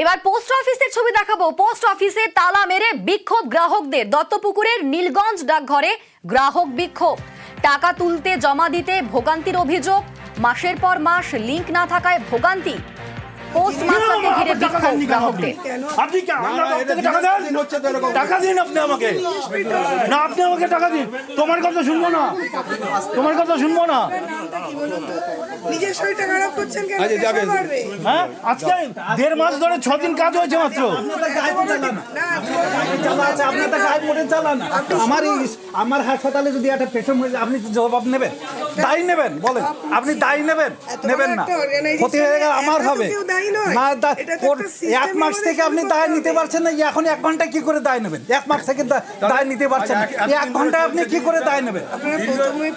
এবার পোস্ট অফিসের ছবি দেখাবো। পোস্ট অফিসে তালা মেরে বিক্ষোভ গ্রাহকদের। দত্তপুকুরের নীলগঞ্জ ডাকঘরে গ্রাহক বিক্ষোভ। টাকা তুলতে জমা দিতে ভোগান্তির অভিযোগ। মাসের পর মাস লিঙ্ক না থাকায় ভোগান্তি। পোস্ট মাস্টারকে ঘিরে বিক্ষোভ গ্রাহকদের আপনি কি আপনার বাপ টাকা দেন? টাকা দিন আপনি আমাকে। না আপনি আমাকে টাকা দিন। তোমার কথা শুনব না। তোমার কথা শুনব না। নিজের শরীরটা খারাপ করছেন কেন? আচ্ছা, যাবেন। হ্যাঁ? আজকে দেড় মাস ধরে ছ দিন কাজ হয়েছে মাত্র। না, আমার আমার হাসপাতালে যদি একটা পেশেন্ট হয়ে যায়, আপনি জবাব নেবেন? দায়ী নেবেন বলেন। আপনি দায়ী নেবেন। নেবেন না। ক্ষতি হয়ে গেলে আমার হবে। নয়। এক মাস থেকে আপনি দায় নিতে পারছেন না এখন এক ঘণ্টা কি করে দায় নেবেন? এক মাস থেকে দায় নিতে পারছেন এক ঘন্টায় আপনি কি করে দায় নেবেন?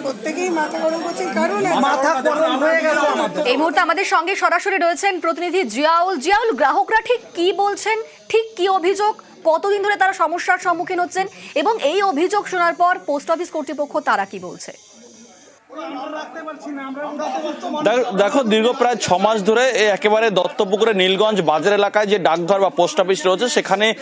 প্রত্যেকেই মাথা গরম করছেন কারণ মাথা গরম হয়ে গেছে এই মুহূর্তে আমাদের সঙ্গে সরাসরি রয়েছেন প্রতিনিধি জিয়াউল। জিয়াউল গ্রাহকরা ঠিক কি বলছেন? ঠিক কি অভিযোগ? কতদিন ধরে তারা সমস্যার সম্মুখীন হচ্ছেন? এবং এই অভিযোগ শোনার পর পোস্ট অফিস কর্তৃপক্ষ তারা কি বলছে? দেখ- দীর্ঘ প্রায় ছ মাস ধরে একেবারে দত্তপুকুরে নীলগঞ্জ বাজার এলাকায় যে ডাকঘর বা পোস্ট অফিস রয়েছে, সেখানে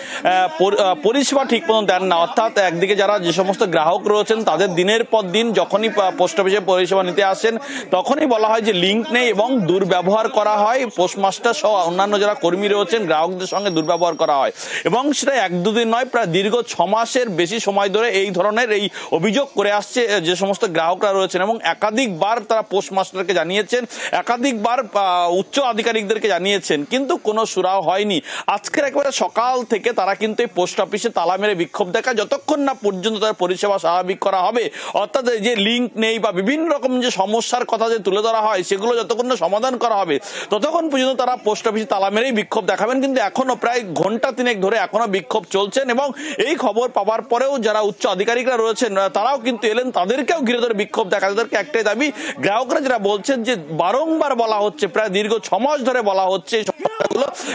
পরিষেবা ঠিক মতন দেন না। অর্থাৎ একদিকে যারা যে সমস্ত গ্রাহক রয়েছেন, তাদের দিনের পর দিন যখনই পোস্ট অফিসে পরিষেবা নিতে আসেন, তখনই বলা হয় যে লিঙ্ক নেই এবং দুর্ব্যবহার করা হয়। পোস্টমাস্টার সহ অন্যান্য যারা কর্মী রয়েছেন, গ্রাহকদের সঙ্গে দুর্ব্যবহার করা হয়। এবং সেটা এক দুদিন নয়, প্রায় দীর্ঘ ছ মাসের বেশি সময় ধরে এই ধরনের এই অভিযোগ করে আসছে যে সমস্ত গ্রাহকরা রয়েছেন এবং একাধিকবার তারা পোস্টমাস্টারকে জানিয়েছেন, একাধিকবার উচ্চ আধিকারিকদেরকে জানিয়েছেন, কিন্তু কোনো সুরাও হয়নি। আজকের একেবারে সকাল থেকে তারা কিন্তু এই পোস্ট অফিসে তালা মেরে বিক্ষোভ দেখায়। যতক্ষণ না পর্যন্ত তার পরিষেবা স্বাভাবিক করা হবে, অর্থাৎ যে লিঙ্ক নেই বা বিভিন্ন রকম যে সমস্যার কথা যে তুলে ধরা হয়, সেগুলো যতক্ষণ না সমাধান করা হবে, ততক্ষণ পর্যন্ত তারা পোস্ট অফিসে তালা মেরেই বিক্ষোভ দেখাবেন। কিন্তু এখনও প্রায় ঘণ্টা তিনেক ধরে এখনও বিক্ষোভ চলছেন এবং এই খবর পাওয়ার পরেও যারা উচ্চ আধিকারিকরা রয়েছেন, তারাও কিন্তু এলেন, তাদেরকেও ঘিরে ধরে বিক্ষোভ দেখা তাদেরকে একটাই দাবি, গ্রাহকরা যারা বলছেন যে বারংবার বলা হচ্ছে, প্রায় দীর্ঘ ছমাস ধরে বলা হচ্ছে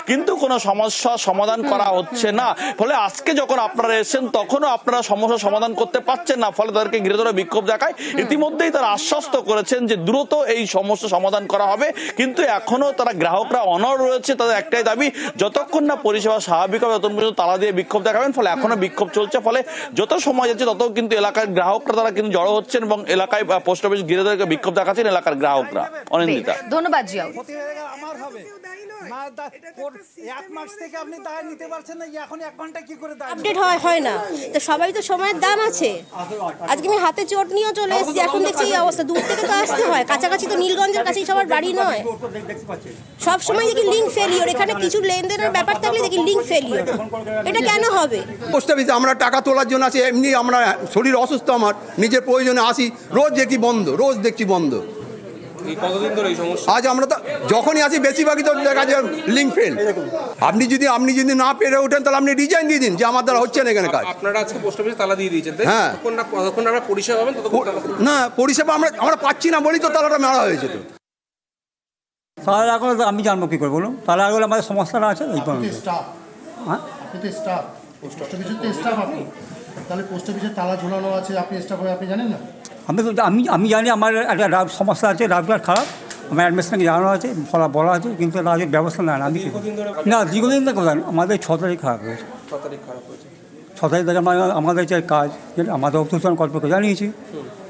কিন্তু কোনো সমস্যা সমাধান করা হচ্ছে না। ফলে আজকে যখন আপনারা এসেছেন তখনও আপনারা সমস্যা সমাধান করতে পারছেন না। ফলে তাদেরকে ঘিরে ধরে বিক্ষোভ দেখায়। ইতিমধ্যেই তারা আশ্বস্ত করেছেন যে দ্রুত এই সমস্যা সমাধান করা হবে। কিন্তু এখনও তারা গ্রাহকরা অনর রয়েছে তাদের একটাই দাবি যতক্ষণ না পরিষেবা স্বাভাবিক হবে ততক্ষণ পর্যন্ত তালা দিয়ে বিক্ষোভ দেখাবেন। ফলে এখনও বিক্ষোভ চলছে। ফলে যত সময় যাচ্ছে তত কিন্তু এলাকার গ্রাহকরা তারা কিন্তু জড়ো হচ্ছেন এবং এলাকায় পোস্ট অফিস ঘিরে ধরে বিক্ষোভ দেখাচ্ছেন এলাকার গ্রাহকরা। অনিন্দিতা। ধন্যবাদ জিয়াউল। না দা- এটা তো কোর- একটা system এক মাস থেকে আপনি দায় নিতে পারছেন না এখন এক ঘণ্টা কি করে দায় আপডেট হয় হয় না। তো সবাই তো সময়ের দাম আছে। আজকে আমি হাতে চোট নিয়েও চলে এসেছি এখন দেখছি এই অবস্থা। দূর থেকে তো আসতে হয়। কাছাকাছি তো নীলগঞ্জের কাছেই সবার বাড়ি নয়। সব সময় দেখি লিঙ্ক ফেলিওর এখানে কিছু লেনদেনের ব্যাপার থাকলে দেখি লিঙ্ক ফেলিওর এটা কেন হবে? পোস্ট অফিসে আমরা টাকা তোলার জন্য আসি এমনি আমরা শরীর অসুস্থ আমার নিজের প্রয়োজনে আসি। রোজ দেখি বন্ধ রোজ দেখছি বন্ধ। কতদিন ধরে এই সমস্যা? আজ আমরা তো যখনই আসি বেশিরভাগই তো দেখা যায় লিঙ্ক ফেল আপনি যদি আপনি যদি না পেরে ওঠেন তাহলে আপনি ডিজাইন দিয়ে দিন যে আমার দ্বারা হচ্ছে না এখানে কাজ। আপনারা আজকে পোস্ট অফিসে তালা দিয়ে দিয়েছেন হ্যাঁ। ততক্ষণ না আমরা পরিষেবা পাবেন ততক্ষণ না পরিষেবা আমরা আমরা পাচ্ছি না বলেই তো তালাটা মারা হয়েছে তো। তাহলে তো আমি জানব কী করে বলুন। তাহলে লাগলে আমাদের সমস্যাটা আছে? এই পর্যন্ত। স্টাফ হ্যাঁ? স্টাফ পোস্ট অফিসের স্টাফ আপনি। তাহলে পোস্ট অফিসে তালা ঝোলানো আছে আপনি স্টাফ হয়ে আপনি জানেন না? আমি তো আমি আমি জানি আমার একটা সমস্যা আছে রাবটার খারাপ আমার অ্যাডমিশনকে জানানো আছে বলা বলা আছে কিন্তু রাজের ব্যবস্থা নেয় না আমি না দীর্ঘদিন তো কোথায় আমাদের ছ তারিখ খারাপ হয়েছে। ছ তারিখ খারাপ হয়েছে। ছ তারিখ থেকে আমাদের যে কাজ আমাদের অবসর কল্পকে জানিয়েছি।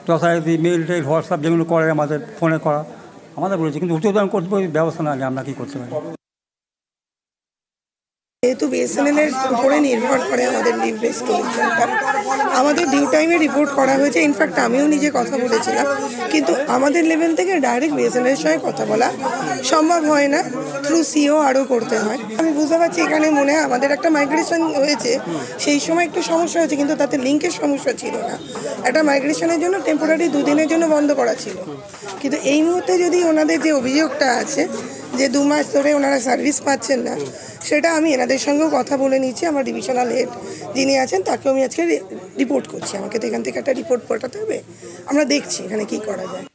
যথারীতি মেল টেল হোয়াটসঅ্যাপ যেগুলো করে আমাদের ফোনে করা আমাদের বলেছে কিন্তু উচ্চতন কর্তৃপক্ষ ব্যবস্থা না আমরা কী করতে পারি? যেহেতু বিএসএনএলের উপরে নির্ভর করে আমাদের লিভ রেস্টোরেন্টটা আমাদের ডিউ টাইমে রিপোর্ট করা হয়েছে ইনফ্যাক্ট আমিও নিজে কথা বলেছিলাম, কিন্তু আমাদের লেভেল থেকে ডাইরেক্ট বিএসএনএল এর সঙ্গে কথা বলা সম্ভব হয় না থ্রু সিও আরও করতে হয়। আমি বুঝতে পারছি এখানে মনে হয় আমাদের একটা মাইগ্রেশন হয়েছে, সেই সময় একটু সমস্যা হয়েছে, কিন্তু তাতে লিঙ্কের সমস্যা ছিল না। একটা মাইগ্রেশনের জন্য টেম্পোরারি দুদিনের জন্য বন্ধ করা ছিল। কিন্তু এই মুহূর্তে যদি ওনাদের যে অভিযোগটা আছে, যে দু মাস ধরে ওনারা সার্ভিস পাচ্ছেন না সেটা আমি এনাদের সঙ্গেও কথা বলে নিচ্ছি আমার ডিভিশনাল হেড যিনি আছেন, তাকেও আমি আজকে রিপোর্ট করছি। আমাকে তো এখান থেকে একটা রিপোর্ট পাঠাতে হবে। আমরা দেখছি এখানে কি করা যায়।